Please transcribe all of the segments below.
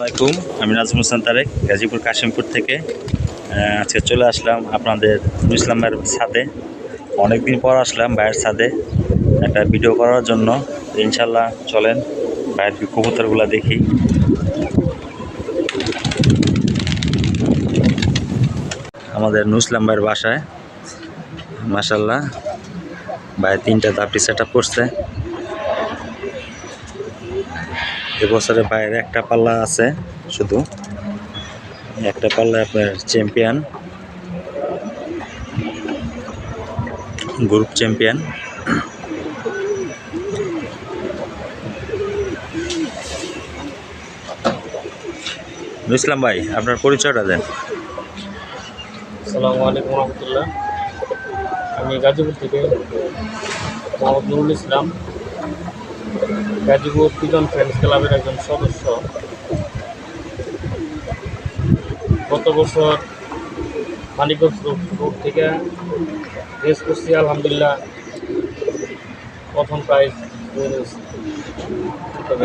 আসসালামাইকুম আমি নাজমুল হোসেন তারেক, গাজীপুর কাশিমপুর থেকে। আজকে চলে আসলাম আপনাদের ইসলামের ছাদে অনেকদিন পর আসলাম ভাইয়ের ছাদে একটা ভিডিও করার জন্য। ইনশাল্লাহ চলেন ভাইয়ের কবুতরগুলো দেখি। আমাদের নুর ইসলাম ভাইয়ের বাসায় মাসাল্লাহ ভাইয়ের তিনটা দাপটি সেট আপ করছে। এবছরে বাইরে একটা পাল্লা আছে, শুধু। একটা পাল্লা আপনার চ্যাম্পিয়ন। Group champion. ইসলাম ভাই, আপনার পরিচয়টা দেন। আসসালামু আলাইকুম রহমতুল্লাহ। আমি গাজীপুর থেকে মোহাম্মদ নুরুল ইসলাম। গাজীপুর পিজন ফ্রেন্ডস ক্লাবের একজন সদস্য। গত বছর মানিকগঞ্জ রোড থেকে রেস করছি, আলহামদুলিল্লাহ। প্রথম প্রাইজ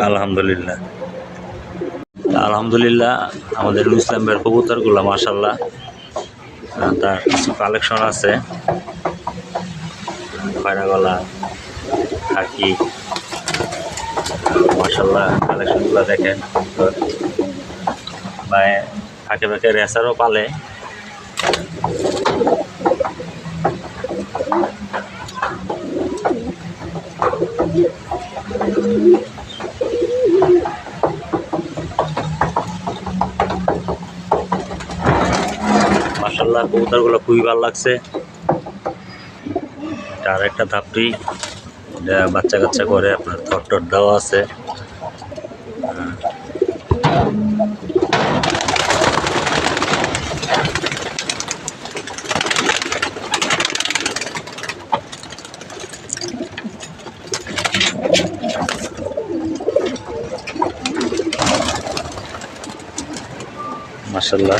আলহামদুলিল্লাহ। আলহামদুলিল্লাহ, আমাদের ইসলাম ভাইয়ের কবুতরগুলো মাসাল্লাহ তার কিছু কালেকশন আছে। পায়রা গলা মাসাল্লাহ কালেকশনগুলো দেখেন বা ফাঁকে ফাঁকে রেসারও পালে। মাসাল্লাহ কবুতরগুলো খুবই ভালো লাগছে। আর একটা ধাপটি। বাচ্চা কাচ্চা করে আপনার থট টট দেওয়া আছে। মাসাল্লাহ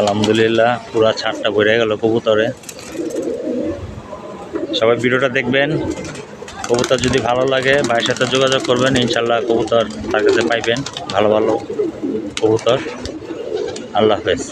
আলহামদুলিল্লাহ, পুরা ছাদটা ভরে গেল কবুতরে। সবাই ভিডিওটা দেখবেন। কবুতর যদি ভালো লাগে, ভাইয়ের সাথে যোগাযোগ করবেন ইনশাল্লাহ কবুতর তার কাছে পাইবেন। ভালো ভালো কবুতর। আল্লাহ হাফেজ।